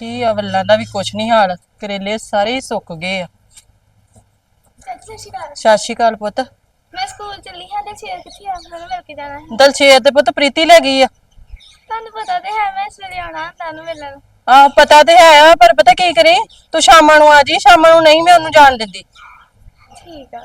ਕੀ ਆ ਵੱਲਾਂ ਦਾ ਵੀ ਕੁਛ ਨਹੀਂ ਹਾਲ। ਕਰੇਲੇ ਸਾਰੇ ਹੀ ਸੁੱਕ ਗਏ ਆ। ਸਤਿ ਸ਼੍ਰੀ ਅਕਾਲ। ਸਤਿ ਸ਼੍ਰੀ ਅਕਾਲ ਪੁੱਤ। ਮੈਂ ਸਕੂਲ ਚੱਲੀ ਹਾਂ ਤੇ ਛੇਰ ਕਿੱਥੇ ਆ? ਮੈਨੂੰ ਮਿਲ ਕੇ ਜਾਣਾ ਹੈ। ਦਲਸ਼ੇਰ ਤੇ ਪੁੱਤ ਪ੍ਰੀਤੀ ਲੈ ਗਈ ਆ। ਤੁਹਾਨੂੰ ਪਤਾ ਤੇ ਹੈ ਮੈਂ ਸਵੇਰੇ ਆਉਣਾ ਤੁਹਾਨੂੰ ਮਿਲਣ। ਆ ਪਤਾ ਤੇ ਹੈ ਆ ਪਰ ਪਤਾ ਕੀ ਕਰੇ? ਤੂੰ ਸ਼ਾਮਾਂ ਨੂੰ ਆ ਜੀ ਸ਼ਾਮਾਂ ਨੂੰ ਨਹੀਂ ਮੈਂ ਉਹਨੂੰ ਜਾਣ ਦਿੰਦੀ। ਠੀਕ ਆ।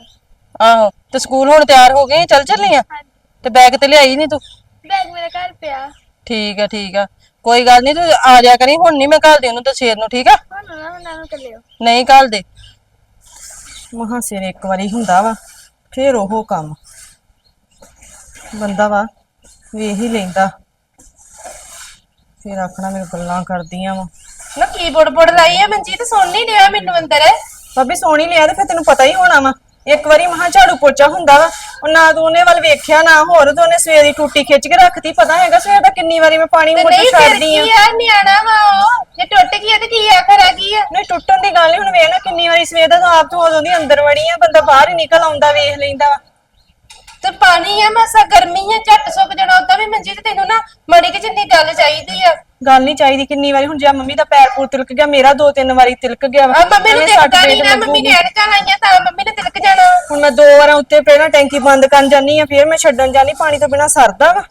ਆਹੋ ਤੇ ਸਕੂਲ ਹੁਣ ਤਿਆਰ ਹੋ ਗਏ ਚੱਲ ਚੱਲੀ ਆ? ਹਾਂਜੀ। ਤੇ ਬੈਗ ਤੇ ਲਿਆਈ ਨਹੀਂ ਤੂੰ? ਬੈਗ ਮੇਰੇ ਘਰ ਪਿਆ। ਠੀਕ ਆ ਠੀਕ ਆ। ਕੋਈ ਗੱਲ ਨਹੀਂ ਤੂੰ ਆ ਜਾ ਕਰੀ। ਹੁਣ ਨਹੀਂ ਮੈਂ ਘੱਲਦੀ ਉਹਨੂੰ ਦਲਸ਼ੇਰ ਨੂੰ, ਠੀਕ ਆ? ਹੁਣ ਨਾ ਉਹਨਾਂ ਨੂੰ ਕੱਲਿਓ ਨਹੀਂ ਘੱਲ ਦੇ ਮਹਾ ਸਿਰ ਇੱਕ ਵਾਰੀ ਹੁੰਦਾ ਵਾ, ਫੇਰ ਉਹ ਕੰਮ। ਬੰਦਾ ਵਾ, ਵੇਖ ਹੀ ਲੈਂਦਾ। ਫੇਰ ਆਖਣਾ ਮੇਰੇ ਗੱਲਾਂ ਕਰਦੀਆਂ ਵਾ। ਨਾ ਕੀਬੋਰਡ ਬੋਰਡ ਲਾਈ ਆ, ਮਨਜੀਤ? ਸੁਣ ਨਹੀਂ ਰਿਹਾ ਮੈਨੂੰ ਅੰਦਰ। ਭਾਬੀ ਸੋਹਣੀ ਲਿਆ ਤੇ ਫਿਰ ਤੈਨੂੰ ਪਤਾ ਹੀ ਹੋਣਾ ਵਾ। ਇੱਕ ਵਾਰੀ ਮਹਾ ਝਾੜੂ ਪੋਚਾ ਹੁੰਦਾ ਵਾ ਉਹ ਨਾ ਤੂੰ ਉਹਨੇ ਵੱਲ ਵੇਖਿਆ ਨਾ ਹੋਰ ਤੂੰ ਉਹਨੇ ਸਵੇਰ ਦੀ ਟੂਟੀ ਖਿੱਚ ਕੇ ਰੱਖਤੀ ਪਤਾ ਹੈਗਾ ਸਵੇਰ ਦਾ ਕਿੰਨੀ ਵਾਰੀ ਮੈਂ ਪਾਣੀ ਮੋਟਰ ਨਹੀਂ ਫਿਰ ਛੱਡਦੀ ਆ ਕੀ ਆ। ਨਿਆਣਾ ਵਾ ਉਹ ਜੇ ਟੁੱਟ ਗਈ ਆ ਤੇ ਕੀ ਆਖਰ ਆ ਗਈ ਆ? ਨਹੀਂ ਟੁੱਟਣ ਦੀ ਗੱਲ ਨਹੀਂ ਹੁਣ ਵੇਖ ਨਾ ਕਿੰਨੀ ਵਾਰੀ ਸਵੇਰ ਦਾ ਤੂੰ ਆਪ ਤੋਂ ਉਦੋਂ ਦੀ ਅੰਦਰ ਵੜੀ ਆ ਬੰਦਾ ਬਾਹਰ ਹੀ ਨਿਕਲ ਆਉਂਦਾ ਵੇਖ ਲੈਂਦਾ ਵਾ। ਤੇ ਪਾਣੀ ਆ ਮਾਸਾ ਗਰਮੀ ਆ ਝੱਟ ਸੁੱਕ ਜਾਣਾ ਉਦਾਂ ਵੀ ਮਨਜੀਤ ਤੈਨੂੰ ਨਾ ਮੜੀ ਕਿ ਜਿੰਨੀ ਗੱਲ ਚਾਹੀਦੀ ਆ। ਗੱਲ ਨਹੀਂ ਚਾਹੀਦੀ ਕਿੰਨੀ ਵਾਰੀ ਹੁਣ ਜੇ ਮੰਮੀ ਦਾ ਪੈਰ ਪੂਰ ਤਿਲਕ ਗਿਆ ਮੇਰਾ ਦੋ ਤਿੰਨ ਵਾਰੀ ਤਿਲਕ ਗਿਆ ਵਾ। ਆ ਮੰਮੀ ਨੂੰ ਐਵੇਂ ਸੱਟ ਦੇਖਦਾ ਨਹੀਂ ਫੇਟ ਨਾ ਮੰਮੀ ਲੱਗੂਗੀ। ਨੇ ਅੜਕਾਂ ਲਾਈਆਂ ਤਾਂ ਮੰਮੀ ਨੇ ਤਿਲਕ ਜਾਣਾ। ਹੁਣ ਮੈਂ ਦੋ ਵਾਰਾਂ ਉੱਤੇ ਪਹਿਲਾਂ ਟੈਂਕੀ ਬੰਦ ਕਰਨ ਜਾਨੀ ਆ ਫਿਰ ਮੈਂ ਛੱਡਣ ਜਾਨੀ ਪਾਣੀ ਤੋਂ ਬਿਨਾ ਸਰਦਾ ਵਾ।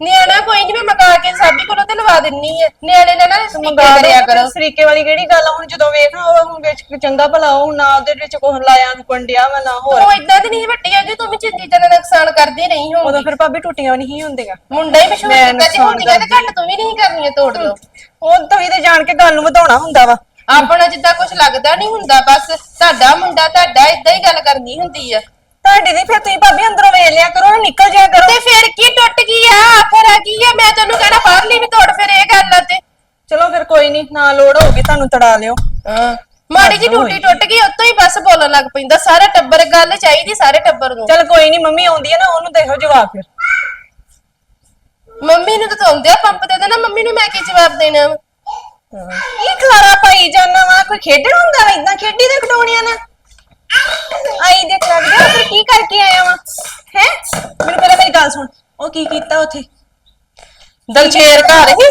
ਨਿਆਣਾ ਕੋਈ ਨਹੀਂ ਮੈਂ ਮਗਾ ਕੇ ਸਾਬੀ ਕੋਲੋਂ ਤੇ ਲਵਾ ਦਿੰਨੀ ਆ। ਨਿਆਣੇ ਨੇ ਨਾ ਮੰਗਾ ਮੰਗਾ ਕਰਿਆ ਕਰੋ। ਸਰੀਕੇ ਵਾਲੀ ਕਿਹੜੀ ਗੱਲ ਆ? ਹੁਣ ਜਦੋਂ ਵੇਖਾਂ ਉਹ ਹੁਣ ਵਿੱਚ ਚੰਗਾ ਭਲਾ ਉਹ ਨਾ ਉਹਦੇ ਵਿੱਚ ਕੁਝ ਲਾਇਆ ਰੁਕਣ ਡਿਆ ਵਾ ਨਾ ਹੋਰ। ਉਹ ਇਦਾਂ ਤੇ ਨਹੀਂ ਵੱਟੀ ਆ ਜੀ ਤੂੰ ਵੀ ਚਿੰਦੀ ਜਨ ਨੁਕਸਾਨ ਕਰਦੀ ਨਹੀਂ ਹੋ ਉਦੋਂ ਫਿਰ ਭਾਬੀ ਟੁੱਟੀਆਂ ਨਹੀਂ ਹੁੰਦੀਆਂ। ਮੁੰਡਾ ਹੀ ਮਸ਼ਹੂਰ ਮੈਂ ਜੀ ਨੁਕਸਾਨ ਹੁੰਦੀਆਂ ਤੇ ਘੱਟ ਤੂੰ ਵੀ ਨਹੀਂ ਕਰਨੀਆਂ ਤੋੜ ਦੋ ਉਹ ਤੇ ਜਾਣ ਕੇ ਗੱਲ ਨੂੰ ਵਧਾਉਣਾ ਹੁੰਦਾ ਵਾ। ਆਪਣਾ ਜਿੱਦਾਂ ਕੁਝ ਲੱਗਦਾ ਨਹੀਂ ਹੁੰਦਾ ਬਸ ਤੁਹਾਡਾ ਮੁੰਡਾ ਤੁਹਾਡਾ ਇਦਾਂ ਹੀ ਗੱਲ ਕਰਨੀ ਹੁੰਦੀ ਆ। ਤੁਹਾਡੀ ਦੀ ਫਿਰ ਤੁਸੀਂ ਭਾਬੀ ਅੰਦਰੋਂ ਵੇਖ ਲਿਆ ਕਰੋ ਨਾ ਨਿਕਲ ਜਾਇਆ ਕਰੋ। ਤੇ ਫਿਰ ਕੀ ਟੁੱਟ ਗਈ ਆ? ਆਖਰ ਆ ਗਈ ਆ? ਮੈਂ ਤੈਨੂੰ ਕਹਿਣਾ ਬਾਹਰਲੀ ਵੀ ਤੋੜ ਫਿਰ ਇਹ ਗੱਲ ਆ ਤੇ। ਚਲੋ ਫਿਰ ਕੋਈ ਨਹੀਂ ਨਾ ਲੋੜ ਹੋਊਗੀ ਤੁਹਾਨੂੰ ਤੜਾ ਲਿਓ। ਹਾਂ। ਮਾੜੀ ਜੀ ਟੂਟੀ ਟੁੱਟ ਗਈ ਉਤੋਂ ਹੀ ਬਸ ਬੋਲਣ ਲੱਗ ਪੈਂਦਾ ਸਾਰਾ ਟੱਬਰ ਗੱਲ ਚਾਹੀਦੀ ਸਾਰੇ ਟੱਬਰ ਨੂੰ। ਚਲ ਕੋਈ ਨਹੀਂ ਮੰਮੀ ਆਉਂਦੀ ਹੈ ਨਾ ਉਹਨੂੰ ਦੇਖੋ ਜਵਾਬ ਫਿਰ। ਮੰਮੀ ਨੂੰ ਤਾਂ ਧੋਂਦੇ ਆ ਪੰਪ ਦੇ ਦੇਣਾ ਮੰਮੀ ਨੂੰ ਮੈਂ ਕੀ ਜਵਾਬ ਦੇਣਾ? ਵਾ? ਇਹ ਖਲਾਰਾ ਪਾਈ ਜਾਨਾ ਵਾ? ਕੋਈ ਖੇਡਣ ਹੁੰਦਾ ਵਾ? ਇਦਾਂ ਖੇਡੀ ਦੇ ਖਡੋਣਿਆਂ ਨਾਲ? ਆਈ ਦੇਖ ਲੱਗਦਾ ਫਿਰ ਕੀ ਕਰਕੇ ਆਇਆ ਵਾ? ਹੈ? ਮੈਨੂੰ ਪਹਿਲਾਂ ਮੇਰੀ ਗੱਲ ਸੁਣ। ਉਹ ਕੀ ਕੀਤਾ ਉੱਥੇ? ਦਲਸ਼ੇਰ ਘਰ ਹੀ?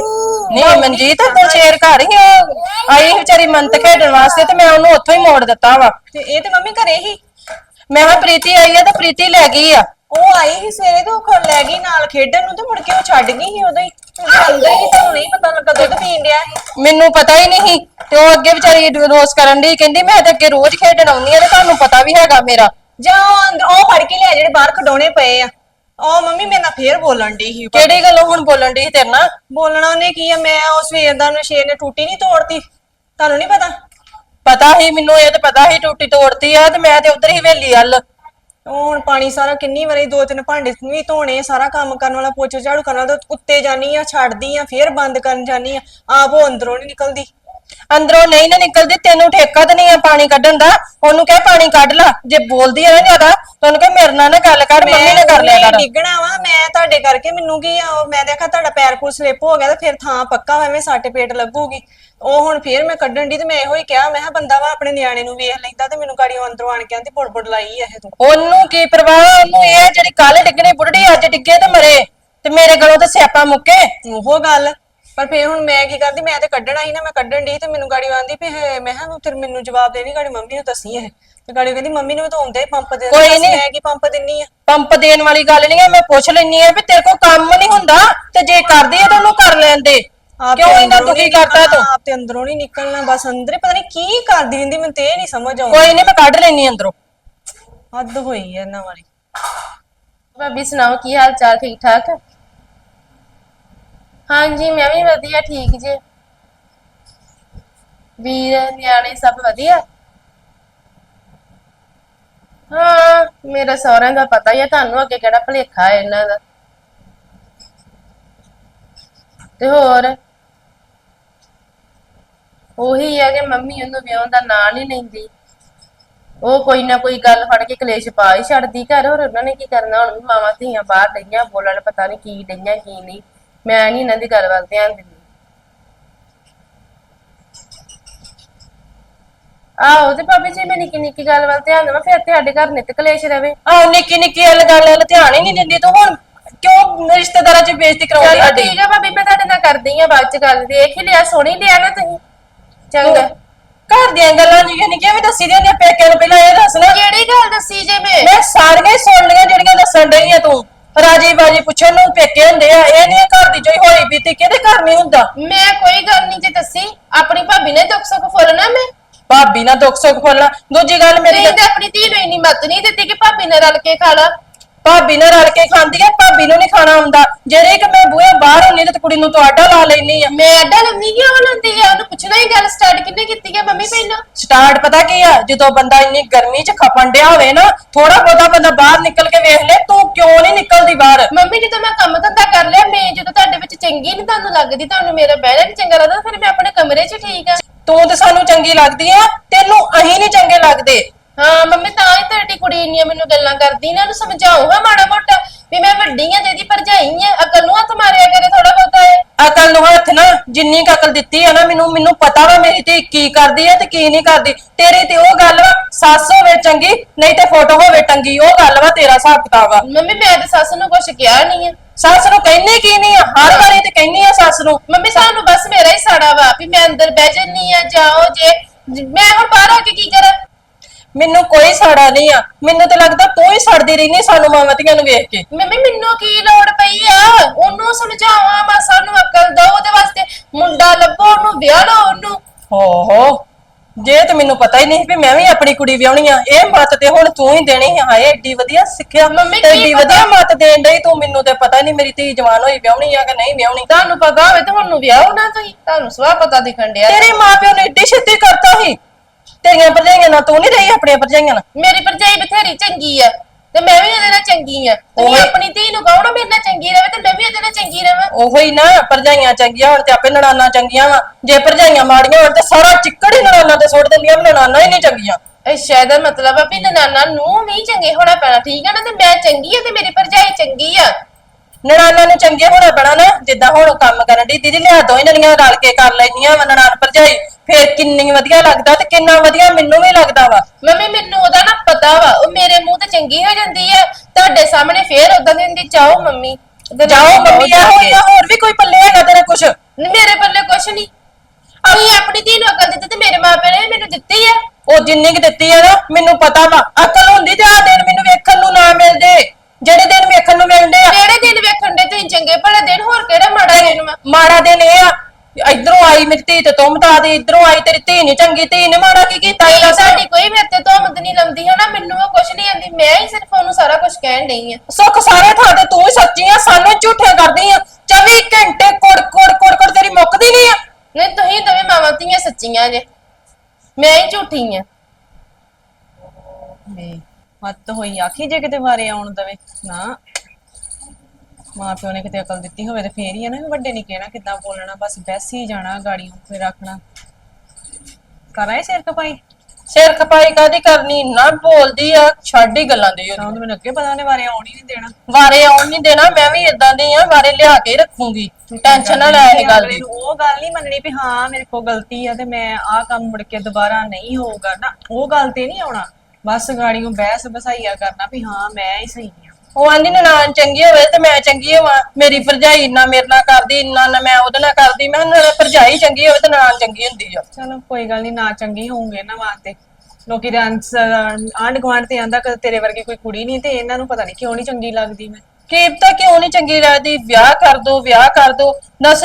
ਨਹੀਂ ਮਨਜੀਤ ਦਲਸ਼ੇਰ ਘਰ ਹੀ ਉਹ ਆਈ ਸੀ ਵਿਚਾਰੀ ਮੰਤ ਖੇਡਣ ਵਾਸਤੇ ਤੇ ਮੈਂ ਉਹਨੂੰ ਉੱਥੋਂ ਹੀ ਮੋੜ ਦਿੱਤਾ ਵਾ। ਤੇ ਇਹ ਤੇ ਮੰਮੀ ਘਰੇ ਹੀ? ਮੈਂ ਕਿਹਾ ਪ੍ਰੀਤੀ ਆਈ ਆ ਤੇ ਪ੍ਰੀਤੀ ਲੈ ਗਈ ਆ। ਉਹ ਆਈ ਸੀ ਸਵੇਰੇ ਤੇ ਉਹ ਖੜ ਲੈ ਗਈ ਨਾਲ ਖੇਡਣ ਨੂੰ ਤੇ ਮੁੜ ਕੇ ਉਹ ਛੱਡ ਗਈ ਸੀ ਉਦੋਂ ਹੀ। ਤੇ ਅੰਦਰ ਹੀ ਤੁਹਾਨੂੰ ਨਹੀਂ ਪਤਾ ਲੱਗਾ ਦੁੱਧ ਪੀਣ ਡਿਆ। ਸੀ ਮੈਨੂੰ ਪਤਾ ਹੀ ਨਹੀਂ ਤੇ ਉਹ ਅੱਗੇ ਵਿਚਾਰੀ ਰੋਸ ਕਰਨ ਦੀ ਕਹਿੰਦੀ ਮੈਂ ਤਾਂ ਅੱਗੇ ਰੋਜ਼ ਖੇਡਣ ਆਉਂਦੀ ਆ ਤੇ ਤੁਹਾਨੂੰ ਪਤਾ ਵੀ ਹੈਗਾ ਮੇਰਾ। ਜਾਂ ਉਹ ਅੰਦਰ ਉਹ ਫੜ ਕੇ ਲਿਆ ਜਿਹੜੇ ਬਾਹਰ ਖਡੋਣੇ ਪਏ ਆ। ਉਹ ਮੰਮੀ ਮੇਰੇ ਨਾਲ ਫੇਰ ਬੋਲਣ ਦੀ ਸੀ। ਕਿਹੜੀ ਗੱਲੋਂ ਹੁਣ ਬੋਲਣ ਦੀ ਸੀ ਤੇਰੇ ਨਾਲ? ਬੋਲਣਾ ਉਹਨੇ ਕੀ ਆ ਮੈਂ ਉਹ ਸਵੇਰ ਦਾ ਨਸ਼ੇ ਨੇ ਟੂਟੀ ਨਹੀਂ ਤੋੜਤੀ। ਤੁਹਾਨੂੰ ਨਹੀਂ ਪਤਾ? ਪਤਾ ਹੀ ਮੈਨੂੰ ਇਹ ਤੇ ਪਤਾ ਹੀ ਟੂਟੀ ਤੋੜਤੀ ਆ ਤੇ ਮੈਂ ਤੇ ਉਧਰ ਹੀ ਵੱਲ ਉਹ ਹੁਣ ਪਾਣੀ ਸਾਰਾ ਕਿੰਨੀ ਵਾਰੀ ਦੋ ਤਿੰਨ ਭਾਂਡੇ ਵੀ ਧੋਣੇ, ਸਾਰਾ ਕੰਮ ਕਰਨ ਵਾਲਾ ਪੋਚਾ ਝਾੜੂ ਕਰਨ ਵਾਲਾ, ਤੇ ਉੱਤੇ ਜਾਨੀ ਆ, ਛੱਡਦੀ ਆ, ਫੇਰ ਬੰਦ ਕਰਨ ਜਾਨੀ ਆ, ਆਪ ਉਹ ਅੰਦਰੋਂ ਨਹੀਂ ਨਿਕਲਦੀ। ਅੰਦਰੋਂ ਨਹੀਂ ਨਾ ਨਿਕਲਦੀ ਤੈਨੂੰ ਠੇਕਾ ਤੇ ਨਹੀਂ ਆ ਪਾਣੀ ਕੱਢਣ ਦਾ। ਉਹਨੂੰ ਕਹਿ ਪਾਣੀ ਕੱਢ ਲਾ ਜੇ ਬੋਲਦੀ ਆ ਨਾ ਜ਼ਿਆਦਾ ਤਾਂ ਉਹਨੂੰ ਕਹਿ ਮੇਰੇ ਨਾਲ ਨਾ ਗੱਲ ਕਰ ਮੰਮੀ ਨਾਲ ਕਰ ਲਿਆ ਕਰ। ਡਿੱਗਣਾ ਵਾ ਮੈਂ ਤੁਹਾਡੇ ਕਰਕੇ ਮੈਨੂੰ ਕੀ ਆ ਉਹ ਮੈਂ ਦੇਖਾ ਤੁਹਾਡਾ ਪੈਰ ਪੂਰ ਸਲਿੱਪ ਹੋ ਗਿਆ ਤੇ ਫਿਰ ਥਾਂ ਪੱਕਾ ਵਾ, ਐਵੇਂ ਸੱਟ ਪੇਟ ਲੱਗੂਗੀ। ਉਹ ਹੁਣ ਫੇਰ ਮੈਂ ਕੱਢਣ ਦੀ ਤੇ ਮੈਂ ਇਹੋ ਹੀ ਕਿਹਾ ਮੈਂ ਕਿਹਾ ਬੰਦਾ ਵਾ ਆਪਣੇ ਨਿਆਣੇ ਨੂੰ ਵੇਖ ਲੈਂਦਾ ਤੇ ਮੈਨੂੰ ਗਾੜੀਆਂ ਅੰਦਰੋਂ ਆਣ ਕੇ ਆਂਦੀ ਪੁੜ ਲਾਈ ਆ ਇਹ ਤੂੰ। ਉਹਨੂੰ ਕੀ ਪਰਵਾਹ ਉਹਨੂੰ ਇਹ ਜਿਹੜੀ ਕੱਲ ਡਿੱਗਣੀ ਬੁੱਢੜੀ ਅੱਜ ਡਿੱਗੇ ਤੇ ਮਰੇ। ਤੇ ਮੇਰੇ ਗਲੋਂ ਤੇ ਸਿਆਪਾ ਮੁੱਕੇ। ਉਹ ਗੱਲ। ਪਰ ਫੇਰ ਹੁਣ ਮੈਂ ਕੀ ਕਰਦੀ ਮੈਂ ਤੇ ਕੱਢਣਾ ਸੀ ਨਾ ਮੈਂ ਕੱਢਣ ਦੀ ਤੇ ਮੈਨੂੰ ਗਾੜੀ ਆਂਦੀ ਵੀ ਇਹ- ਮੈਂ ਹਾਂ ਫਿਰ ਮੈਨੂੰ ਜਵਾਬ ਦੇਣੀ ਗਾੜੀ ਮੰਮੀ ਨੂੰ ਦੱਸੀ ਇਹ। ਤੇ ਗਾੜੀ ਕਹਿੰਦੀ ਮੰਮੀ ਨੂੰ ਵੀ ਤਾਂ ਆਉਂਦਾ ਹੀ ਪੰਪ ਦੇ ਕੋਈ ਨਹੀਂ ਮੈਂ ਕੀ ਪੰਪ ਦਿੰਨੀ ਆ? ਪੰਪ ਦੇਣ ਵਾਲੀ ਗੱਲ ਨਹੀਂ ਆ ਮੈਂ ਪੁੱਛ ਲੈਣੀ ਆ ਵੀ ਤੇਰੇ ਕੋਲ ਕੰਮ ਨਹੀਂ ਹੁੰਦਾ ਤੇ ਜੇ ਕਰਦੀ ਆ ਤਾਂ ਉਹਨੂੰ ਕਰ ਲੈਣ ਦੇ। ਕਿਉਂ ਇਹਨਾਂ ਦੁਖੀ ਕਰਦਾ ਤੂੰ? ਆਪ ਤੇ ਅੰਦਰੋਂ ਨਹੀਂ ਨਿਕਲਣਾ ਬਸ ਅੰਦਰੇ ਪਤਾ ਨਹੀਂ ਕੀ ਕਰਦੀ ਰਹਿੰਦੀ ਮੈਨੂੰ ਤੇ ਇਹ ਨਹੀਂ ਸਮਝ ਆਉਂਦੀ। ਕੋਈ ਨਹੀਂ ਮੈਂ ਕੱਢ ਲੈਣੀ ਅੰਦਰੋਂ। ਹੱਦ ਹੋਈ ਐ ਇਹਨਾਂ ਵਾਲੀ। ਭਾਬੀ ਸੁਣਾਓ ਕੀ ਹਾਲ ਚਾਲ ਠੀਕ ਠਾਕ ਹਾਂਜੀ, ਮੈਂ ਵੀ ਵਧੀਆ, ਠੀਕ ਜੇ। ਵੀਰ, ਨਿਆਣੇ ਸਭ ਵਧੀਆ? ਹਾਂ, ਮੇਰੇ ਸਹੁਰਿਆਂ ਦਾ ਪਤਾ ਹੀ ਹੈ ਤੁਹਾਨੂੰ ਅੱਗੇ ਕਿਹੜਾ ਭਲੇਖਾ ਹੈ ਇਹਨਾਂ ਦਾ। ਤੇ ਹੋਰ? ਉਹੀ ਹੈ ਕਿ ਮੰਮੀ ਉਹਨੂੰ ਵਿਆਹਣ ਦਾ ਨਾਂ ਨਹੀਂ ਲੈਂਦੀ। ਉਹ ਕੋਈ ਨਾ ਕੋਈ ਗੱਲ ਫੜ ਕੇ ਕਲੇਸ਼ ਪਾ ਹੀ ਛੱਡਦੀ ਘਰ, ਹੋਰ ਉਹਨਾਂ ਨੇ ਕੀ ਕਰਨਾ? ਹੁਣ ਵੀ ਮਾਵਾਂ ਧੀਆਂ ਬਾਹਰ ਡਈਆਂ ਬੋਲਣ ਪਤਾ ਨਹੀਂ ਕੀ ਡਈਆਂ ਕੀ ਨਹੀਂ। ਮੈਂ ਨਹੀਂ ਇਹਨਾਂ ਦੀ ਗੱਲ ਵੱਲ ਧਿਆਨ ਦਿੰਦੀ। ਆਹੋ ਤੇ ਭਾਬੀ ਜੀ ਮੈਂ ਨਿੱਕੀ ਨਿੱਕੀ ਗੱਲ ਵੱਲ ਧਿਆਨ ਦੇਵਾਂ ਫਿਰ ਤੇ ਸਾਡੇ ਘਰ ਨਿੱਤ ਕਲੇਸ਼ ਰਵੇ। ਆਹ ਨਿੱਕੀ ਨਿੱਕੀ ਗੱਲ ਗੱਲ ਵੱਲ ਧਿਆਨ ਹੀ ਨਹੀਂ ਦਿੰਦੀ ਤੂੰ ਹੁਣ ਕਿਉਂ ਰਿਸ਼ਤੇਦਾਰਾਂ 'ਚ ਬੇਇੱਜ਼ਤੀ ਕਰਾਉਂਦੀ ਚਲੋ ਸਾਡੀ? ਠੀਕ ਆ ਭਾਬੀ ਮੈਂ ਤੁਹਾਡੇ ਨਾਲ ਕਰਦੀ ਆ ਬਾਅਦ ਚ ਗੱਲ ਦੇਖ ਹੀ ਲਿਆ ਸੁਣੀ ਲਿਆ ਨਾ ਤੁਸੀਂ। ਚੰਗਾ। ਘਰ ਦੀਆਂ ਗੱਲਾਂ ਨਿੱਕੀਆਂ ਨਿੱਕੀਆਂ ਵੀ ਦੱਸੀ ਦੀਆਂ ਹੁੰਦੀਆਂ ਪੇਕਿਆਂ ਨੂੰ ਪਹਿਲਾਂ ਇਹ ਦੱਸਣਾ ਕਿਹੜੀ ਗੱਲ ਦੱਸੀ ਜੇ ਮੈਂ? ਮੈਂ ਸਾਰੀਆਂ ਹੀ ਸੁਣ ਲਈਆਂ ਜਿਹੜੀਆਂ ਦੱਸਣ ਡਈ ਆ ਤੂੰ। ਰਾਜੀ ਬਾਜੀ ਪੁੱਛਣ ਨੂੰ ਪੇਕੇ ਹੁੰਦੇ ਆ ਇਹ ਨਹੀਂ ਘਰ ਦੀ ਜੋਈ ਹੋਈ ਬੀਤੀ ਕਿਹਦੇ ਘਰ ਨਹੀਂ ਹੁੰਦਾ? ਮੈਂ ਕੋਈ ਗੱਲ ਨਹੀਂ ਜੇ ਦੱਸੀ ਆਪਣੀ ਭਾਬੀ ਨੇ ਦੁੱਖ ਸੁੱਖ ਫੁੱਲਣਾ ਮੈਂ? ਭਾਬੀ ਨਾਲ ਦੁੱਖ ਸੁੱਖ ਫੁੱਲਣਾ ਦੂਜੀ ਗੱਲ ਮੇਰੀ ਤੇ ਆਪਣੀ ਧੀ ਨੂੰ ਇੰਨੀ ਮੱਤ ਨਹੀਂ ਦਿੱਤੀ ਕਿ ਭਾਬੀ ਨੇ ਰਲ ਕੇ ਖਾ ਲਾ। ਭਾਬੀ ਨਾਲ ਰਲ ਕੇ ਖਾਂਦੀ ਆ ਭਾਬੀ ਨੂੰ ਨਹੀਂ ਖਾਣਾ ਆਉਂਦਾ। ਜਿਹੜੇ ਕਿ ਮੈਂ ਬੂਹੇ ਬਾਹਰ ਹੁੰਨੀ ਤੇ ਕੁੜੀ ਨੂੰ ਤੁਹਾਡਾ ਲਾ ਲੈਣੀ ਆ। ਮੈਂ ਅੱਡਾ ਲੰਮੀ ਕਿਉਂ ਲਾਉਂਦੀ ਆ? ਉਹਨੂੰ ਪੁੱਛਣਾ ਹੀ ਗੱਲ ਸਟਾਰਟ ਕਿੰਨੇ ਕੀਤੀ ਹੈ ਮੰਮੀ ਪਹਿਲਾਂ? ਸਟਾਰਟ ਪਤਾ ਕੀ ਆ? ਜਦੋਂ ਬੰਦਾ ਇੰਨੀ ਗਰਮੀ 'ਚ ਖਪਣ ਡਿਆ ਹੋਵੇ ਨਾ ਥੋੜਾ ਬਹੁਤਾ ਬੰਦਾ ਬਾਹਰ ਨਿਕਲ ਕੇ ਵੇਖ ਲੈ ਤੂੰ ਕਿਉਂ ਨਹੀਂ ਨਿਕਲਦੀ ਬਾਹਰ? ਮੰਮੀ ਜਦੋਂ ਮੈਂ ਕੰਮ ਧੰਦਾ ਕਰ ਲਿਆ ਮੈਂ ਜਦੋਂ ਤੁਹਾਡੇ ਵਿੱਚ ਚੰਗੀ ਨਹੀਂ ਤੁਹਾਨੂੰ ਲੱਗਦੀ ਤੁਹਾਨੂੰ ਮੇਰਾ ਬਹਿਣਾ ਨਹੀਂ ਚੰਗਾ ਲੱਗਦਾ ਫਿਰ ਮੈਂ ਆਪਣੇ ਕਮਰੇ 'ਚ ਠੀਕ ਆ। ਤੂੰ ਤੇ ਸਾਨੂੰ ਚੰਗੀ ਲੱਗਦੀ ਆ ਤੈਨੂੰ ਅਹੀਂ ਨਹੀਂ ਚੰਗੇ ਲੱਗਦੇ। ਹਾਂ ਮੰਮੀ ਤਾਂ ਹੀ ਤੁਹਾਡੀ ਕੁੜੀ ਇੰਨੀਆਂ ਮੈਨੂੰ ਗੱਲਾਂ ਕਰਦੀ ਨਾ ਉਹਨੂੰ ਸਮਝਾਓ ਹਾਂ ਮਾੜਾ ਮੋਟਾ ਵੀ ਮੈਂ ਵੱਡੀ ਆ ਤੇ ਇਹਦੀ ਭਰਜਾਈ ਆ ਅਕਲ ਨੂੰ ਹੱਥ ਮਾਰਿਆ ਕਰੇ ਥੋੜਾ ਬਹੁਤਾ ਹੈ ਅਕਲ ਨੂੰ ਹੱਥ ਨਾ ਜਿੰਨੀ ਕੁ ਅਕਲ ਦਿੱਤੀ ਆ ਨਾ ਮੈਨੂੰ ਮੈਨੂੰ ਪਤਾ ਵਾ ਮੇਰੀ ਧੀ ਕੀ ਕਰਦੀ ਆ ਤੇ ਕੀ ਨਹੀਂ ਕਰਦੀ। ਤੇਰੀ ਤੇ ਉਹ ਗੱਲ ਵਾ ਸੱਸ ਹੋਵੇ ਚੰਗੀ ਨਹੀਂ ਤੇ ਫੋਟੋ ਹੋਵੇ ਟੰਗੀ ਉਹ ਗੱਲ ਵਾ ਤੇਰਾ ਹਿਸਾਬ ਕਿਤਾਬ ਆ। ਮੰਮੀ ਮੈਂ ਤੇ ਸੱਸ ਨੂੰ ਕੁਝ ਕਿਹਾ ਨਹੀਂ ਆ। ਸੱਸ ਨੂੰ ਕਹਿੰਦੀ ਕੀ ਨਹੀਂ ਆ? ਹਰ ਵਾਰੀ ਤੇ ਕਹਿੰਦੀ ਆ ਸੱਸ ਨੂੰ। ਮੰਮੀ ਸਾਨੂੰ ਬਸ ਮੇਰਾ ਹੀ ਸਾੜਾ ਵਾ ਵੀ ਮੈਂ ਅੰਦਰ ਬਹਿ ਜੰਨੀ ਆ ਜਾਓ ਜੇ। ਮੈਂ ਹੁਣ ਬਾਹਰ ਆ ਕੇ ਕੀ ਕਰਾਂ? ਮੈਨੂੰ ਕੋਈ ਸਾੜਾ ਨਹੀਂ ਆ। ਮੈਨੂੰ ਤੇ ਲੱਗਦਾ ਤੂੰ ਹੀ ਸੜਦੀ ਰਹਿਨੀ ਸਾਨੂੰ ਮਾਮਤੀਆਂ ਨੂੰ ਵੇਖ ਕੇ। ਮੰਮੀ ਮੈਨੂੰ ਕੀ ਲੋੜ ਪਈ ਆ? ਉਹਨੂੰ ਸਮਝਾਵਾਂ ਮਾਸਾ ਨੂੰ ਅਕਲ ਦੋ ਉਹਦੇ ਵਾਸਤੇ। ਮੁੰਡਾ ਲੱਭੋ ਉਹਨੂੰ ਵਿਆਹ ਲਓ ਉਹਨੂੰ। ਹੋ ਹੋ ਜੇ ਤੇ ਮੈਨੂੰ ਪਤਾ ਹੀ ਨਹੀਂ ਵੀ ਮੈਂ ਵੀ ਆਪਣੀ ਕੁੜੀ ਵਿਆਹਣੀ ਆ। ਇਹ ਮੱਤ ਤੇ ਹੁਣ ਤੂੰ ਹੀ ਦੇਣੀ ਆ। ਹਾਏ ਏਡੀ ਵਧੀਆ ਸਿੱਖਿਆ। ਮੰਮੀ, ਤੇ ਕੀ ਏਡੀ? ਵਧੀਆ ਮੱਤ ਦੇਣ ਡਈ ਤੂੰ ਮੈਨੂੰ ਤੇ ਪਤਾ ਨਹੀਂ ਮੇਰੀ ਧੀ ਜਵਾਨ ਹੋਈ ਵਿਆਹਣੀ ਆ ਕਿ ਨਹੀਂ ਵਿਆਹਣੀ। ਤੁਹਾਨੂੰ ਪਤਾ ਹੋਵੇ ਤੇ ਹੁਣ ਨੂੰ ਵਿਆਹੋ ਨਾ ਤੁਸੀਂ। ਤੁਹਾਨੂੰ ਸਵਾ ਪਤਾ ਦਿਖਣ ਡਿਆ। ਤੇਰੇ ਮਾਪਿਓ ਨੇ ਏਡੀ ਛੇਤੀ ਕਰਤਾ ਸੀ। ਤੇਰੀਆਂ ਭਰਜਾਈਆਂ ਨਾਲ ਤੂੰ ਨਹੀਂ ਰਹੀ ਆਪਣੀਆਂ ਭਰਜਾਈਆਂ ਨਾਲ? ਮੇਰੀ ਭਰਜਾਈ ਬਥੇਰੀ ਚੰਗੀ ਆ ਤੇ ਮੈਂ ਵੀ ਇਹਦੇ ਨਾਲ ਚੰਗੀ ਆ। ਤੁਸੀਂ ਓਏ। ਆਪਣੀ ਧੀ ਨੂੰ ਕਹੋ ਨਾ ਮੇਰੇ ਨਾਲ ਚੰਗੀ ਰਵੇ ਤੇ ਮੈਂ ਵੀ ਇਹਦੇ ਨਾਲ ਚੰਗੀ ਰਵਾਂ। ਉਹੋ ਹੀ ਨਾ ਭਰਜਾਈਆਂ ਚੰਗੀਆਂ ਹੋਣ ਤੇ ਆਪੇ ਨਣਾਨਾਂ ਚੰਗੀਆਂ ਵਾ। ਜੇ ਭਰਜਾਈਆਂ ਮਾੜੀਆਂ ਹੋਣ ਤੇ ਸਾਰਾ ਚਿੱਕੜ ਹੀ ਨਣਾਨਾਂ ਤੇ ਸੁੱਟ ਦਿੰਦੀਆਂ ਵੀ ਨਣਾਨਾਂ ਹੀ ਨਹੀਂ ਚੰਗੀਆਂ। ਅੱਛਾ ਇਹਦਾ ਮਤਲਬ ਆ ਵੀ ਨਨਾਨਾ ਨੂੰ ਵੀ ਚੰਗੇ ਹੋਣਾ ਪੈਣਾ ਠੀਕ ਆ ਨਾ? ਤੇ ਮੈਂ ਚੰਗੀ ਆ ਤੇ ਮੇਰੀ ਭਰਜਾਈ ਚੰਗੀ ਆ। ਨਣਾਨਾਂ ਨੂੰ ਚੰਗੇ ਹੋਣਾ ਪੈਣਾ ਨਾ ਜਿੱਦਾਂ ਹੁਣ ਕੰਮ ਕਰਨ ਦੀ ਦੀਦੀ ਲਿਆ ਦੋ ਜਣੀਆਂ ਰਲ ਕੇ ਕਰ ਲੈਣੀਆਂ ਵਾ ਨਣਾਨ ਭਰਜਾਈ। ਫੇਰ ਕਿੰਨੀ ਵਧੀਆ ਲੱਗਦਾ ਤੇ ਕਿੰਨਾ ਵਧੀਆ ਮੈਨੂੰ ਵੀ ਲੱਗਦਾ ਵਾ। ਮੰਮੀ ਮੈਨੂੰ ਉਹਦਾ ਨਾ ਪਤਾ ਵਾ ਉਹ ਮੇਰੇ ਮੂੰਹ ਤੇ ਚੰਗੀ ਹੋ ਜਾਂਦੀ ਆ ਤੁਹਾਡੇ ਸਾਹਮਣੇ ਫੇਰ ਉਦਾਂ ਦੀ ਹੁੰਦੀ ਚਾਹੋ ਮੰਮੀ। ਜਾਓ ਮੰਮੀ ਆ ਹੋਈ ਆ ਹੋਰ ਵੀ ਕੋਈ ਪੱਲੇ ਹੈਗਾ ਤੇਰੇ ਕੁਛ? ਨਹੀਂ, ਮੇਰੇ ਪੱਲੇ ਕੁਛ ਨਹੀਂ ਅਸੀਂ ਆਪਣੀ ਧੀ ਨੂੰ ਅਕਲ ਦਿੱਤੀ ਤੇ ਮੇਰੇ ਮਾਪੇ ਨੇ ਮੈਨੂੰ ਦਿੱਤੀ ਆ। ਉਹ ਜਿੰਨੀ ਕੁ ਦਿੱਤੀ ਆ ਨਾ ਮੈਨੂੰ ਪਤਾ ਵਾ ਅਕਲ ਹੁੰਦੀ ਤੇ ਆ ਦਿਨ ਮੈਨੂੰ ਵੇਖਣ ਨੂੰ ਨਾ ਮਿਲਦੇ। ਜਿਹੜੇ ਦਿਨ ਵੇਖਣ ਨੂੰ ਮਿਲਦੇ ਆ। ਕਿਹੜੇ ਦਿਨ ਵੇਖਣ ਦੇ ਤੁਸੀਂ ਚੰਗੇ ਭਲੇ ਦਿਨ ਹੋਰ ਕਿਹੜਾ ਮਾੜਾ ਦਿਨ ਵਾ? ਮਾੜਾ ਦਿਨ ਇਹ ਆ ਇਧਰੋਂ ਆਈ ਮੇਰੀ ਧੀ ਤੇ ਤੂੰ ਬਤਾ ਦੇ ਇਧਰੋਂ ਆਈ ਤੇਰੀ ਧੀ ਨਹੀਂ ਚੰਗੀ ਧੀ ਨੇ ਮਾੜਾ ਕੀ ਕੀਤਾ ਇਹ ਸਾਡੀ ਕੋਈ ਮੇਰੇ ਤੇ ਤੋਮਤ ਨਹੀਂ ਲਾਉਂਦੀ ਹੈ ਨਾ ਮੈਨੂੰ ਉਹ ਕੁਛ ਨਹੀਂ ਆਂਦੀ ਮੈਂ ਹੀ ਸਿਰਫ ਉਹਨੂੰ ਸਾਰਾ ਕੁਝ ਕਹਿਣ ਡਈ ਆ। ਸੁੱਖ ਸਾਰੇ ਥਾਂ ਤੇ ਤੂੰ ਹੀ ਸੱਚੀ ਆ ਸਾਨੂੰ ਝੂਠਿਆਂ ਕਰਦੀ ਆ 24 ਘੰਟੇ ਕੁੜ ਕੁੜ ਕੁੜ ਕੁੜ ਤੇਰੀ ਮੁੱਕਦੀ ਨਹੀਂ ਆ। ਨਹੀਂ ਤੁਸੀਂ ਦੋਵੇਂ ਮਾਵਾਂ ਧੀਆਂ ਸੱਚੀਆਂ ਜੇ। ਮੈਂ ਹੀ ਝੂਠੀ ਆ। ਮੱਤ ਹੋਈ ਆਖੀ ਜੇ ਕਿਤੇ ਵਾਰੇ ਆਉਣ ਦਵੇ ਨਾ। ਮਾਂ ਪਿਓ ਨੇ ਕਿਤੇ ਅਕਲ ਦਿੱਤੀ ਹੋਵੇ ਤੇ ਫੇਰ ਹੀ ਆ ਨਾ ਵੀ ਵੱਡੇ ਨਹੀਂ ਕਹਿਣਾ ਕਿੱਦਾਂ ਬੋਲਣਾ ਬਸ ਬੈਸੀ ਜਾਣਾ ਗਾੜੀਆਂ ਫੇਰ ਰੱਖਣਾ। ਕਰਾਏ ਸਿਰ ਕਪਾਈ ਸਿਰ ਖਪਾਈ ਕਾਦੀ ਕਰਨੀ? ਨਾ ਬੋਲਦੀ ਆ ਛੱਡ ਹੀ ਗੱਲਾਂ ਦੇ ਤਾਂ ਮੈਨੂੰ ਅੱਗੇ ਪਤਾ ਉਹਨੇ ਵਾਰੇ ਆਉਣ ਹੀ ਨਹੀਂ ਦੇਣਾ। ਵਾਰੇ ਆਉਣ ਨਹੀਂ ਦੇਣਾ ਮੈਂ ਵੀ ਇਦਾਂ ਦੀ ਆ ਵਾਰੇ ਲਿਆ ਕੇ ਰੱਖੂੰਗੀ। ਟੈਨਸ਼ਨ ਨਾ ਲੈ ਇਹ ਗੱਲ ਦੀ। ਉਹ ਗੱਲ ਨਹੀਂ ਮੰਨਣੀ ਵੀ ਹਾਂ ਮੇਰੇ ਕੋਲ ਗਲਤੀ ਆ ਤੇ ਮੈਂ ਆਹ ਕੰਮ ਮੁੜ ਕੇ ਦੁਬਾਰਾ ਨਹੀਂ ਹੋਊਗਾ ਨਾ। ਉਹ ਗੱਲ ਤੇ ਨਹੀਂ ਆਉਣਾ। ਬਸ ਗਾੜੀਆਂ ਬਹਿਸ ਬਸਾਈਆ ਕਰਨਾ ਵੀ ਹਾਂ ਮੈਂ ਹੀ ਸਹੀ ਆ ਉਹ ਆਂਦੀ ਨਨਾਣ ਚੰਗੀ ਹੋਵੇ ਤੇ ਮੈਂ ਚੰਗੀ ਹੋਵਾਂ। ਮੇਰੀ ਭਰਜਾਈ ਇੰਨਾ ਮੇਰੇ ਨਾਲ ਕਰਦੀ ਇੰਨਾ ਨਾ ਮੈਂ ਉਹਦੇ ਨਾਲ ਕਰਦੀ। ਮੈਂ ਨਾਲੇ ਭਰਜਾਈ ਚੰਗੀ ਹੋਵੇ ਤੇ ਨਨਾਣ ਚੰਗੀ ਹੁੰਦੀ ਆ। ਚਲੋ ਕੋਈ ਗੱਲ ਨਹੀਂ ਨਾ ਚੰਗੀ ਹੋਊਗੇ ਨਾ ਵਾਸਤੇ। ਲੋਕੀ ਦੇ ਆਂਡ ਗਵਾਂਡ ਤੇ ਆਂਦਾ ਕਿ ਤੇਰੇ ਵਰਗੀ ਕੋਈ ਕੁੜੀ ਨਹੀਂ ਤੇ ਇਹਨਾਂ ਨੂੰ ਪਤਾ ਨਹੀਂ ਕਿਉਂ ਨਹੀਂ ਚੰਗੀ ਲੱਗਦੀ ਮੈਂ। ਕੀ ਪਤਾ ਕਿਉਂ ਨਹੀਂ ਚੰਗੀ ਲੱਗਦੀ? ਵਿਆਹ ਕਰ ਦੋ ਵਿਆਹ ਕਰ ਦੋ।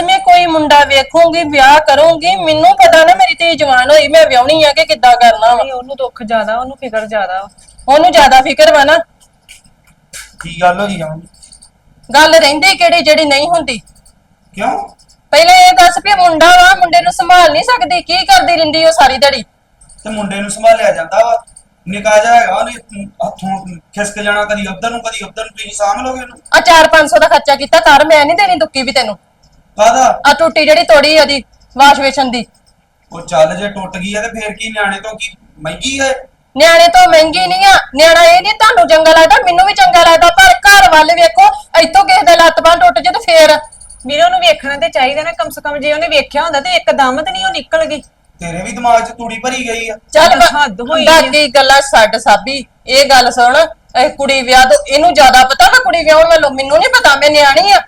ਮੈਂ ਕੋਈ ਮੁੰਡਾ ਵੇਖੂੰਗੀ ਵਿਆਹ ਕਰੂੰਗੀ। ਮੈਨੂੰ ਪਤਾ ਨਾ ਮੇਰੀ ਧੀ ਜਵਾਨ ਹੋਈ ਮੈਂ ਵਿਆਹਣੀ ਆ ਕਿ ਕਿੱਦਾਂ ਕਰਨਾ ਵਾ। ਨਹੀਂ ਉਹਨੂੰ ਦੁੱਖ ਜ਼ਿਆਦਾ ਉਹਨੂੰ ਫਿਕਰ ਜ਼ਿਆਦਾ ਵਾ। ਉਹਨੂੰ ਜ਼ਿਆਦਾ ਫਿਕਰ ਵਾ ਨਾ। ਕੀ ਗੱਲ ਹੋਈ ਆ? ਗੱਲ ਰਹਿੰਦੀ ਕਿਹੜੀ ਜਿਹੜੀ ਨਹੀਂ ਹੁੰਦੀ? ਕਿਉਂ? ਪਹਿਲੇ ਇਹ ਦੱਸ ਵੀ ਮੁੰਡਾ ਵਾ ਮੁੰਡੇ ਨੂੰ ਸੰਭਾਲ ਨਹੀਂ ਸਕਦੀ। ਕੀ ਕਰਦੀ ਰਹਿੰਦੀ ਉਹ ਸਾਰੀ ਦਿਹਾੜੀ? ਤੇ ਮੁੰਡੇ ਨੂੰ ਸੰਭਾਲਿਆ ਜਾਂਦਾ ਵਾ? ਨਿਕਾ ਜਾ ਹੈਗਾ ਉਹਨੇ ਹੱਥੋਂ ਖਿਸਕ ਜਾਣਾ ਕਦੀ ਉੱਧਰ ਨੂੰ ਕਦੀ ਉੱਧਰ ਨੂੰ ਤੁਸੀਂ ਸਾਂਭ ਲਓਗੇ ਉਹਨੂੰ? ਆ 4-500 ਦਾ ਖਰਚਾ ਕੀਤਾ ਕਰ ਮੈਂ ਨਹੀਂ ਦੇਣੀ ਦੁੱਕੀ ਵੀ ਤੈਨੂੰ। ਕਾਹਦਾ? ਆ ਟੁੱਟੀ ਜਿਹੜੀ ਤੋੜੀ ਉਹਦੀ ਵਾਸ਼ ਵੇਸ਼ਨ ਦੀ। ਉਹ ਚੱਲ ਜੇ ਟੁੱਟ ਗਈ ਆ ਤੇ ਫੇਰ ਕੀ ਨਿਆਣੇ ਤੋਂ ਕੀ ਮਹਿੰਗੀ ਹੈ ਨਿਆਣੇ ਤੋਂ ਮਹਿੰਗੀ ਨਹੀਂ ਆ ਨਿਆਣਾ ਇਹ ਨਹੀਂ ਤੁਹਾਨੂੰ ਚੰਗਾ ਲੱਗਦਾ ਮੈਨੂੰ ਵੀ ਚੰਗਾ ਲੱਗਦਾ ਪਰ ਘਰ ਵੱਲ ਵੇਖੋ ਇੱਥੋਂ ਕਿਸੇ ਦਾ ਲੱਤ ਬਾਂਹ ਟੁੱਟ ਜੇ ਤੇ ਫੇਰ। ਵੀਰੇ ਉਹਨੂੰ ਵੇਖਣਾ ਤੇ ਚਾਹੀਦਾ ਨਾ ਕਮ ਸੇ ਕਮ ਜੇ ਉਹਨੇ ਵੇਖਿਆ ਹੁੰਦਾ ਤੇ ਇੱਕਦਮ ਤੇ ਨਹੀਂ ਉਹ ਨਿਕਲ ਗਈ। ਤੇਰੇ ਵੀ ਦਿਮਾਗ 'ਚ ਤੂੜੀ ਭਰੀ ਗਈ ਆ। ਚੱਲ ਹੱਦ ਹੋਈ ਆ। ਬਾਕੀ ਗੱਲਾਂ ਛੱਡ ਸਾਬੀ ਇਹ ਗੱਲ ਸੁਣ ਇਹ ਕੁੜੀ ਵਿਆਹ ਤੋਂ ਇਹਨੂੰ ਜ਼ਿਆਦਾ ਪਤਾ ਵਾ ਕੁੜੀ ਵਿਆਹਣ ਵੱਲੋਂ? ਮੈਨੂੰ ਨਹੀਂ ਪਤਾ ਮੈਂ ਨਿਆਣੀ ਆ।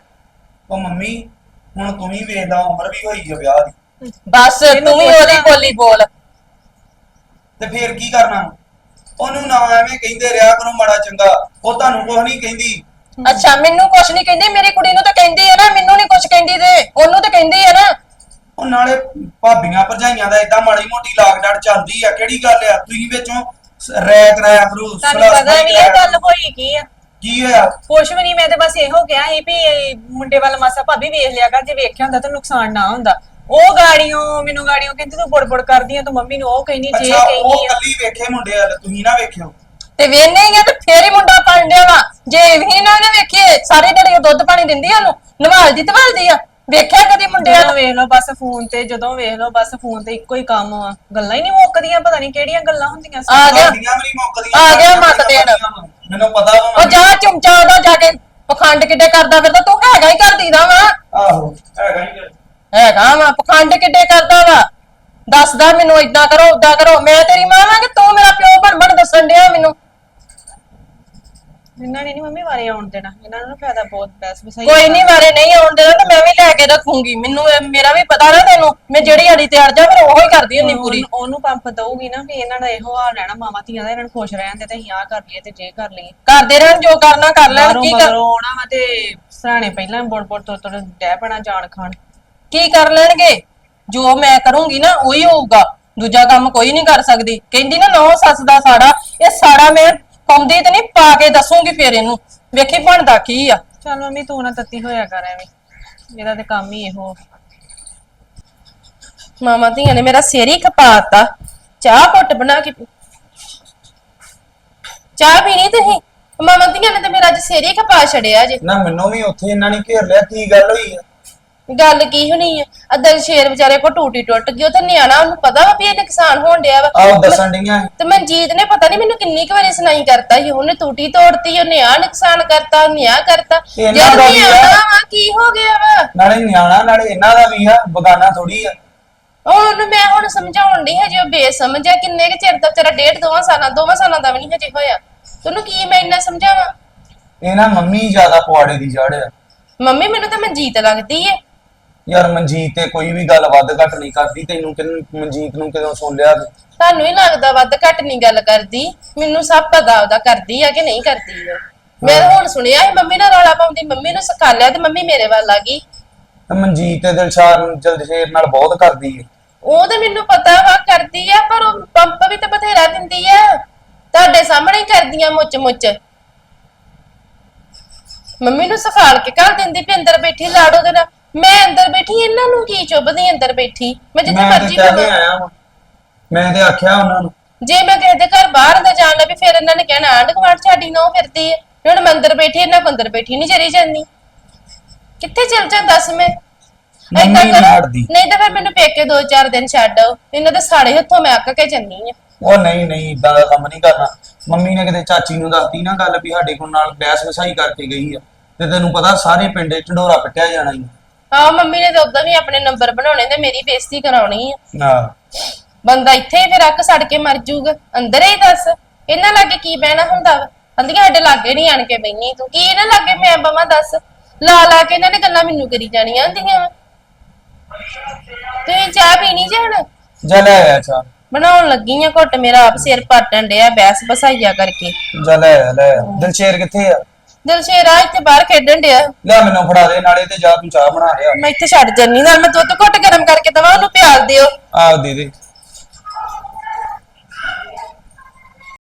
ਉਹ ਮੰਮੀ ਹੁਣ ਤੂੰ ਵੀ ਵੇਖਦਾ ਉਮਰ ਵੀ ਹੋਈ ਆ ਵਿਆਹ ਦੀ। ਬਸ ਤੂੰ ਵੀ ਉਹਦੀ ਬੋਲੀ ਬੋਲ। ਤੇ ਫੇਰ ਕੀ ਕਰਨਾ? ਉਹਨੂੰ ਨਾ ਐਵੇਂ ਕਹਿੰਦੇ ਰਿਹਾ ਕਰੋ ਮਾੜਾ ਚੰਗਾ ਉਹ ਤੁਹਾਨੂੰ ਕੁਝ ਨਹੀਂ ਕਹਿੰਦੀ। ਅੱਛਾ ਮੈਨੂੰ ਕੁਛ ਨਹੀਂ ਕਹਿੰਦੀ ਮੇਰੀ ਕੁੜੀ ਨੂੰ ਤਾਂ ਕਹਿੰਦੀ ਹੈ ਨਾ ਮੈਨੂੰ ਨਹੀਂ ਕੁਛ ਕਹਿੰਦੀ ਤੇ ਉਹਨੂੰ ਤਾਂ ਕਹਿੰਦੀ ਹੈ ਨਾ। ਉਹ ਨਾਲੇ ਭਾਬੀਆਂ ਭਰਜਾਈਆਂ ਦਾ ਏਦਾਂ ਮਾੜੀ ਮੋਟੀ ਲਾਗ ਡਾਟ ਚੱਲਦੀ ਆ ਕਿਹੜੀ ਗੱਲ ਆ? ਤੁਸੀਂ ਵਿੱਚੋਂ ਸ- ਰਾਇ ਕਰਾਇਆ ਕਰੋ ਤੁਹਾਨੂੰ ਪਤਾ ਵੀ ਇਹ ਗੱਲ। ਹੋਈ ਕੀ ਆ? ਕੀ ਹੋਇਆ? ਕੁਛ ਵੀ ਨਹੀਂ ਮੈਂ ਤੇ ਬਸ ਇਹੋ ਕਿਹਾ ਸੀ ਵੀ ਮੁੰਡੇ ਵੱਲ ਮਾਸਾ ਭਾਬੀ ਵੇਖ ਲਿਆ ਕਰ ਜੇ ਵੇਖਿਆ ਹੁੰਦਾ ਤਾਂ ਨੁਕਸਾਨ ਨਾ ਹੁੰਦਾ। ਉਹ ਗਾੜੀਆਂ ਮੈਨੂੰ ਗਾੜੀਆਂ ਕਹਿੰਦੀ ਤੂੰ ਬੁੜਬੁੜ ਕਰਦੀ ਆ ਤੂੰ ਮੰਮੀ ਨੂੰ ਉਹ ਕਹਿੰਦੀ ਜੇ ਉਹ ਕਹਿੰਦੀ ਆ। ਕੱਲੀ ਵੇਖੇ ਮੁੰਡੇ ਵਾਲ ਤੁਸੀਂ ਨਾ ਵੇਖਿਓ। ਤੇ ਵੇਨੇ ਹੀ ਆ ਤੇ ਫੇਰ ਹੀ ਮੁੰਡਾ ਡਿਆ ਵਾ। ਜੇ ਵੀ ਨਾ ਨੇ ਵੇਖੀਏ ਸਾਰੇ ਦਿਨ ਦੁੱਧ ਪਾਣੀ ਦਿੰਦੀ ਆ ਉਹਨੂੰ ਨਵਾਲਦੀ ਤਵਾਲਦੀ ਆ। ਵੇਖਿਆ ਕਦੀ ਮੁੰਡਿਆਂ ਜਦੋਂ ਵੇਖ ਲਓ ਬਸ ਫੋਨ ਤੇ ਜਦੋਂ ਵੇਖ ਲਓ ਬਸ ਫੋਨ ਤੇ ਇੱਕੋ ਹੀ ਕੰਮ ਆ। ਗੱਲਾਂ ਹੀ ਨਹੀਂ ਮੁੱਕਦੀਆਂ ਪਤਾ ਨਹੀਂ ਕਿਹੜੀਆਂ ਗੱਲਾਂ ਹੁੰਦੀਆਂ ਸੀ। ਆ ਗਿਆ। ਸਾਡੀਆਂ ਵੀ ਨਹੀਂ ਮੁੱਕਦੀਆਂ ਆ ਗਿਆ ਮੱਤ ਦੇਣ। ਮੈਨੂੰ ਪਤਾ ਵਾ ਉਹ ਜਾ ਚੁੰਚਾ ਉਹਦਾ ਜਾ ਕੇ ਪਖੰਡ ਕਿੱਡੇ ਕਰਦਾ ਫਿਰਦਾ ਤੂੰ ਹੈਗਾ ਹੀ ਕਰਦੀ ਦਾ ਵਾ। ਆਹੋ ਹੈਗਾ ਹੀ ਆ। ਹੈਗਾ ਵਾ ਪਖੰਡ ਕਿੱਡੇ ਕਰਦਾ ਵਾ। ਦੱਸਦਾ ਮੈਨੂੰ ਇਦਾਂ ਕਰੋ ਉਦਾਂ ਕਰੋ। ਮੈਂ ਤੇਰੀ ਮਾਂ ਵਾਂ ਕਿ ਤੂੰ ਮੇਰਾ ਪਿਓ ਬਣ ਬਣ ਦੱਸਣ ਡਿਆ ਮੈਨੂੰ? ਇਹਨਾਂ ਨੇ ਨਹੀਂ ਮੰਮੀ ਵਾਰੇ ਆਉਣ ਦੇਣਾ ਇਹਨਾਂ ਨੂੰ ਨਾ ਫਾਇਦਾ ਬਹੁਤ ਬੈਸ ਬਸਾਈ ਕੋਈ ਨਹੀਂ ਮਾਰੇ ਨਹੀਂ ਆਉਣ ਦੇਣਾ ਤੇ ਮੈਂ ਵੀ ਲੈ ਕੇ ਰੱਖੂੰਗੀ ਮੈਨੂੰ ਇਹ- ਮੇਰਾ ਵੀ ਪਤਾ ਨਾ ਤੈਨੂੰ ਮੈਂ ਜਿਹੜੀ ਅੜੀ ਤਿਆਰ ਜਾ ਫਿਰ ਉਹੋ ਹੀ ਕਰਦੀ ਹੁੰਦੀ ਪੂਰੀ। ਉਹਨੂੰ- ਉਹਨੂੰ ਪੰਪ ਦਊਗੀ ਨਾ ਵੀ ਇਹਨਾਂ ਦਾ ਇਹੋ ਹਾਲ ਰਹਿਣਾ ਮਾਮਾ ਧੀਆਂ ਦਾ ਇਹਨਾਂ ਨੂੰ ਖੁਸ਼ ਰਹਿਣ ਦੇ ਤੇ ਅਸੀਂ ਆਹ ਕਰ ਲਈਏ ਤੇ ਜੇ ਕਰ ਲਈਏ। ਕਰਦੇ ਰਹਿਣ ਜੋ ਕਰਨਾ ਕਰ ਲੈਣ ਬਾਹਰੋਂ ਕੀ ਕਰ ਮਗਰੋਂ ਆਉਣਾ ਵਾ ਤੇ ਸਰਾਣੇ ਪਹਿਲਾਂ ਬੋੜ ਬੋੜ ਤੋਂ ਤੋਂ ਡੈ ਪੈਣਾ ਜਾਣ ਖਾਣ। ਕੀ ਕਰ ਲੈਣਗੇ? ਜੋ ਮੈਂ ਕਰੂੰਗੀ ਨਾ ਉਹੀ ਹੋਊਗਾ। ਦੂਜਾ ਕੰਮ ਕੋਈ ਨਹੀਂ ਕਰ ਸਕਦੀ। ਕਹਿੰਦੀ ਨਾ ਨੌ ਸੱਸ ਦਾ ਸਾੜਾ ਇਹ ਸਾੜਾ ਮੈਂ ਪਾਉਂਦੀ ਤੇ ਨਹੀਂ ਪਾ ਕੇ ਦੱਸੂਗੀ ਫੇਰ ਇਹਨੂੰ। ਵੇਖੀ ਬਣਦਾ ਕੀ ਆ। ਚੱਲ ਮੰਮੀ ਤੂੰ ਨਾ ਤੱਤੀ ਹੋਇਆ ਕਰ ਐਵੇਂ। ਇਹਦਾ ਤੇ ਕੰਮ ਹੀ ਇਹੋ ਮਾਮਾ ਧੀਆਂ ਨੇ ਮੇਰਾ ਸਿਰ ਹੀ ਖਪਾਤਾ। ਚਾਹ ਘੁੱਟ ਬਣਾ ਕੇ ਪੀ। ਚਾਹ ਪੀਣੀ ਤੁਸੀਂ? ਮਾਮਾ ਧੀਆਂ ਨੇ ਤੇ ਮੇਰਾ ਅੱਜ ਸਿਰ ਹੀ ਖਪਾ ਛੜਿਆ ਜੇ। ਨਾ ਮੈਨੂੰ ਵੀ ਉੱਥੇ ਇਹਨਾਂ ਨੇ ਘੇਰ ਲਿਆ ਕੀ ਗੱਲ ਹੋਈ ਆ? ਗੱਲ ਕੀ ਹੋਣੀ ਹੈ ਅਦਲ ਸ਼ੇਰ ਵਿਚਾਰੇ ਕੋ ਟੂਟੀ ਟੁੱਟ ਗਈ ਉਹ ਤਾਂ ਨਿਆਣਾ ਉਹਨੂੰ ਪਤਾ ਵਾ ਵੀ ਇਹ ਨੁਕਸਾਨ ਹੋਣ ਡਿਆ ਵਾ। ਆਹ ਦੱਸਣ ਡੀਆਂ ਤੇ ਮਨਜੀਤ ਨੇ ਪਤਾ ਨਹੀਂ ਮੈਨੂੰ ਕਿੰਨੀ ਕੁ ਵਾਰੀ ਸੁਣਾਈ ਕਰਤਾ ਸੀ ਉਹਨੇ ਟੂਟੀ ਤੋੜਤੀ ਉਹਨੇ ਆ ਨੁਕਸਾਨ ਕਰਤਾ ਉਹਨੇ ਆ ਕਰਤਾ। ਇਹਨਾਂ ਦਾ ਵੀ ਆ। ਨਿਆਣਾ ਵਾ ਕੀ ਹੋ ਗਿਆ ਵਾ? ਨਾਲੇ ਨਿਆਣਾ ਨਾਲੇ ਇਹਨਾਂ ਦਾ ਵੀ ਆ ਬਗਾਨਾ ਥੋੜੀ ਆ। ਉਹ ਉਹਨੂੰ ਮੈਂ ਹੁਣ ਸਮਝਾਉਣ ਦੀ ਹਜੇ ਉਹ ਬੇਸਮਝ ਆ ਕਿੰਨੇ ਕੁ ਚਿਰ ਦਾ ਤੇਰਾ ਡੇਢ ਦੋਵਾਂ ਸਾਲਾਂ ਦੋਵਾਂ ਸਾਲਾਂ ਦਾ ਵੀ ਨਹੀਂ ਹਜੇ ਹੋਇਆ। ਤੈਨੂੰ ਕੀ ਮੈਂ ਇੰਨਾ ਸਮਝਾਵਾਂ? ਇਹ ਨਾ ਮੰਮੀ ਜ਼ਿਆਦਾ ਪੁਆੜੇ ਦੀ ਜੜ ਆ। ਮੰਮੀ ਮੈਨੂੰ ਤਾਂ ਮਨਜੀਤ ਲੱਗਦੀ ਏ। ਯਾਰ ਮਨਜੀਤ ਤੇ ਕੋਈ ਵੀ ਗੱਲ ਵੱਧ ਘੱਟ ਨਹੀਂ ਕਰਦੀ ਤੈਨੂੰ ਕਿਨ ਮਨਜੀਤ ਨੂੰ ਕਿਦੋਂ ਸੁਣ ਲਿਆ? ਤੁਹਾਨੂੰ ਹੀ ਲੱਗਦਾ ਵੱਧ ਘੱਟ ਨਹੀਂ ਗੱਲ ਕਰਦੀ ਮੈਨੂੰ ਸਭ ਪਤਾ ਉਹਦਾ ਕਰਦੀ ਆ ਕਿ ਨਹੀਂ ਕਰਦੀ ਉਹ ਮੈਂ ਤਾਂ ਹੁਣ ਸੁਣਿਆ ਸੀ ਮੰਮੀ ਨਾਲ ਰੌਲਾ ਪਾਉਂਦੀ ਮੰਮੀ ਨੂੰ ਸਿਖਾ ਲਿਆ ਤੇ ਮੰਮੀ ਮੇਰੇ ਵੱਲ ਆ ਗਈ। ਤੇ ਮਨਜੀਤ ਤੇ ਦਿਲਸ਼ਾਰ ਜਲਦਸ਼ੇਰ ਨਾਲ ਬਹੁਤ ਕਰਦੀ ਹੈ ਉਹ ਤਾਂ ਮੈਨੂੰ ਪਤਾ ਵਾ ਕਰਦੀ ਆ ਪਰ ਉਹ ਪੰਪ ਵੀ ਤਾਂ ਬਥੇਰਾ ਦਿੰਦੀ ਆ। ਤੁਹਾਡੇ ਸਾਹਮਣੇ ਹੀ ਕਰਦੀਆਂ ਮੁੱਚ ਮੁੱਚ ਮੰਮੀ ਨੂੰ ਸਿਖਾਲ ਕੇ ਘਰ ਦਿੰਦੀ ਵੀ ਅੰਦਰ ਬੈਠੀ ਲਾੜੋ ਦੇ ਨਾਲ। ਮੈਂ ਅੰਦਰ ਬੈਠੀ ਇਹਨਾਂ ਨੂੰ ਕੀ ਚੁੱਭਦੀ ਅੰਦਰ ਬੈਠੀ? ਮੈਂ ਜਿੱਥੇ ਮੈਂ ਤੇ ਮਰਜ਼ੀ ਕਹਿ ਕੇ ਕਰਾਂ ਆਇਆ ਵਾਂ। ਮੈਂ ਤੇ ਆਖਿਆ ਉਹਨਾਂ ਨੂੰ। ਜੇ ਮੈਂ ਕਿਸੇ ਦੇ ਘਰ ਬਾਹਰ ਅੰਦਰ ਜਾਣਾ ਵੀ ਫਿਰ ਇਹਨਾਂ ਨੇ ਕਹਿਣਾ ਆਂਢ ਗੁਆਂਢ ਸਾਡੀ ਨੋ ਫਿਰਦੀ ਹੈ ਹੁਣ ਮੈਂ ਅੰਦਰ ਬੈਠੀ ਇਹਨਾਂ ਕੋਲ ਅੰਦਰ ਬੈਠੀ ਨਹੀਂ ਚਰੀ ਜਾਂਦੀ। ਕਿੱਥੇ ਚਲ ਜਾ ਦੱਸ ਮੈਂ? ਮੰਮੀ ਏਦਾਂ ਨੀ ਕਰੋ, ਹਟਦੀ। ਨਹੀਂ ਤਾਂ ਫਿਰ ਮੈਨੂੰ ਪੇਕੇ ਦੋ ਚਾਰ ਦਿਨ ਛੱਡ ਆਓ। ਇਹਨਾਂ ਦੇ ਸਾੜੇ ਹੱਥੋਂ ਮੈਂ ਅੱਕ ਕੇ ਜੰਨੀ ਆ। ਉਹ ਨਹੀਂ ਨਹੀਂ ਇਦਾਂ ਦਾ ਕੰਮ ਨਹੀਂ ਕਰਨਾ। ਮੰਮੀ ਨੇ ਕਿਤੇ ਚਾਚੀ ਨੂੰ ਦੱਸਤੀ ਨਾ ਗੱਲ ਵੀ ਸਾਡੇ ਕੋਲ ਨਾਲ ਬਹਿਸ ਵਸਾਈ ਕਰਕੇ ਗਈ ਆ। ਤੇ ਤੈਨੂੰ ਪਤਾ ਸਾਰੇ ਪਿੰਡੇ ਢੰਡੋਰਾ ਪਿੱਟਿਆ ਜਾਣਾ ਹੀ ਆਹ ਮੰਮੀ ਨੇ ਤਾਂ ਉਦਾਂ ਵੀ ਆਪਣੇ ਨੰਬਰ ਬਣਾਉਣੇ ਤੇ ਮੇਰੀ ਬੇਇੱਜ਼ਤੀ ਕਰਾਉਣੀ ਆ। ਨਾ। ਬੰਦਾ ਇੱਥੇ ਹੀ ਫਿਰ ਅੱਕ ਸੜ ਕੇ ਮਰ ਜਾਊਗਾ ਅੰਦਰ ਹੀ ਦੱਸ ਇਹਨਾਂ ਲਾਗੇ ਕੀ ਬਹਿਣਾ ਹੁੰਦਾ ਵਾ? ਕਹਿੰਦੀਆਂ ਸਾਡੇ ਲਾਗੇ ਨਹੀਂ ਆਣ ਕੇ ਬੈਣੀ ਤੂੰ ਕੀ ਇਹਨਾਂ ਲਾਗੇ ਮੈਂ ਬਵਾਂ ਦੱਸ। ਲਾ ਲਾ ਕੇ ਇਹਨਾਂ ਨੇ ਗੱਲਾਂ ਮੈਨੂੰ ਕਰੀ ਜਾਣੀਆਂ ਹੁੰਦੀਆਂ ਵਾ। ਤੁਸੀਂ ਚਾਹ ਪੀਣੀ ਜੇ ਹੁਣ? ਜਾ ਲੈ ਆਇਆ ਚਾ ਬਣਾਉਣ ਲੱਗੀ ਆ ਘੁੱਟ ਮੇਰਾ ਆਪ ਸਿਰ ਪਾਟਣ ਡਿਆ ਬੈਸ ਬਸਾਈਆ ਕਰਕੇ। ਜਾ ਲੈ ਆਇਆ, ਲੈ। ਦਿਲਸ਼ੇਰ ਕਿੱਥੇ ਆ? ਦਿਲਸ਼ੇਰਾ ਇੱਥੇ ਬਾਹਰ ਖੇਡਣ ਡਿਆ। ਲੈ ਮੈਨੂੰ ਫੜਾ ਦੇ ਨਾਲੇ ਤੇ ਜਾ ਤੂੰ ਚਾਹ ਬਣਾ ਲਿਆ। ਮੈਂ ਇੱਥੇ ਛੱਡ ਜੰਨੀ ਨਾਲ ਮੈਂ ਦੁੱਧ ਘੁੱਟ ਗਰਮ ਕਰਕੇ ਦਵਾਂ ਉਹਨੂੰ ਪਿਆਲ ਦਿਓ। ਆਹ ਦੇ ਦੇ